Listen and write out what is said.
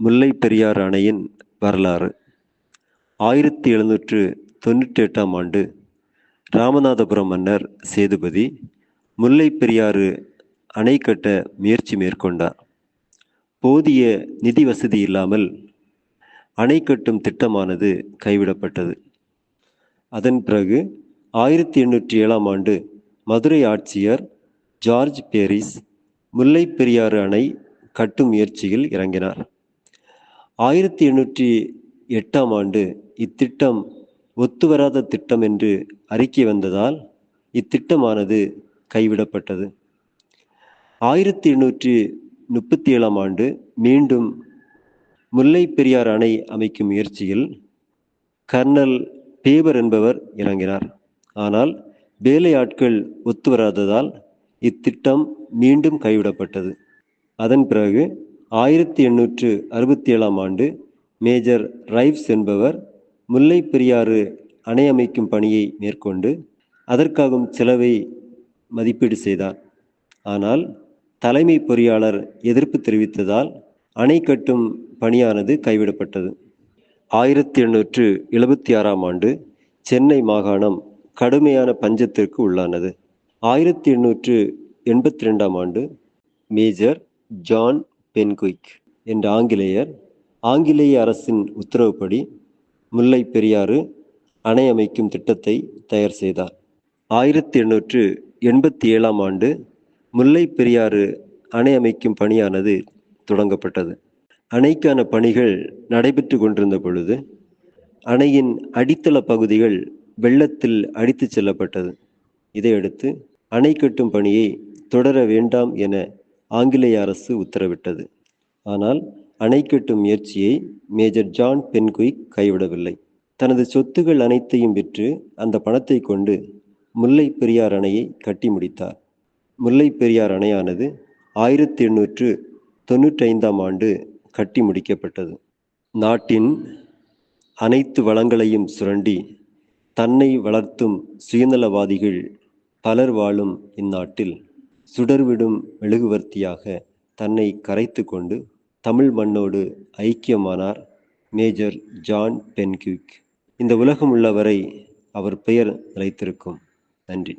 முல்லை பெரியாறு அணையின் வரலாறு. ஆயிரத்தி எழுநூற்று தொண்ணூற்றி எட்டாம் ஆண்டு ராமநாதபுரம் மன்னர் சேதுபதி முல்லை பெரியாறு அணை கட்ட முயற்சி மேற்கொண்டார். போதிய நிதி வசதி இல்லாமல் அணை கட்டும் திட்டமானது கைவிடப்பட்டது. அதன் பிறகு ஆயிரத்தி எண்ணூற்றி ஏழாம் ஆண்டு மதுரை ஆட்சியர் ஜார்ஜ் பேரிஸ் முல்லை பெரியாறு அணை கட்டும் முயற்சியில் இறங்கினார். ஆயிரத்தி எண்ணூற்றி எட்டாம் ஆண்டு இத்திட்டம் ஒத்துவராத திட்டம் என்று அறிக்கை வந்ததால் இத்திட்டமானது கைவிடப்பட்டது. ஆயிரத்தி எண்ணூற்றி முப்பத்தி ஏழாம் ஆண்டு மீண்டும் முல்லை பெரியார் அணை அமைக்கும் முயற்சியில் கர்னல் பேபர் என்பவர் இறங்கினார். ஆனால் வேலை ஆட்கள் ஒத்து ஒத்துவராததால் இத்திட்டம் மீண்டும் கைவிடப்பட்டது. அதன் பிறகு ஆயிரத்தி எண்ணூற்று அறுபத்தி ஏழாம் ஆண்டு மேஜர் ரைவ்ஸ் என்பவர் முல்லை பெரியாறு அணை அமைக்கும் பணியை மேற்கொண்டு அதற்காகும் செலவை மதிப்பீடு செய்தார். ஆனால் தலைமை பொறியாளர் எதிர்ப்பு தெரிவித்ததால் அணை கட்டும் பணியானது கைவிடப்பட்டது. ஆயிரத்தி எண்ணூற்று எழுபத்தி ஆறாம் ஆண்டு சென்னை மாகாணம் கடுமையான பஞ்சத்திற்கு உள்ளானது. ஆயிரத்தி எண்ணூற்று எண்பத்தி ரெண்டாம் ஆண்டு மேஜர் ஜான் பென்குயிக் என்ற ஆங்கிலேயர் ஆங்கிலேய அரசின் உத்தரவுப்படி முல்லை பெரியாறு அணை அமைக்கும் திட்டத்தை தயார் செய்தார். ஆயிரத்தி எண்ணூற்று எண்பத்தி ஏழாம் ஆண்டு முல்லை பெரியாறு அணை அமைக்கும் பணியானது தொடங்கப்பட்டது. அணைக்கான பணிகள் நடைபெற்று கொண்டிருந்த பொழுது அணையின் அடித்தள பகுதிகள் வெள்ளத்தில் அடித்து செல்லப்பட்டது. இதையடுத்து அணை கட்டும் பணியை தொடர வேண்டாம் என ஆங்கிலேய அரசு உத்தரவிட்டது. ஆனால் அணை கட்டும் முயற்சியை மேஜர் ஜான் பென்குயிக் கைவிடவில்லை. தனது சொத்துகள் அனைத்தையும் விற்று அந்த பணத்தை கொண்டு முல்லை பெரியார் அணையை கட்டி முடித்தார். முல்லை பெரியார் அணையானது ஆயிரத்தி எண்ணூற்று தொண்ணூற்றி ஐந்தாம் ஆண்டு கட்டி முடிக்கப்பட்டது. நாட்டின் அனைத்து வளங்களையும் சுரண்டி தன்னை வளர்த்தும் சுயநலவாதிகள் பலர் வாழும் இந்நாட்டில் சுடர்விடும் மெழுகுவர்த்தியாக தன்னை கரைத்து கொண்டு தமிழ் மண்ணோடு ஐக்கியமானார் மேஜர் ஜான் பென்கியூக் இந்த உலகம் உள்ளவரை அவர் பெயர் நிலைத்திருக்கும். நன்றி.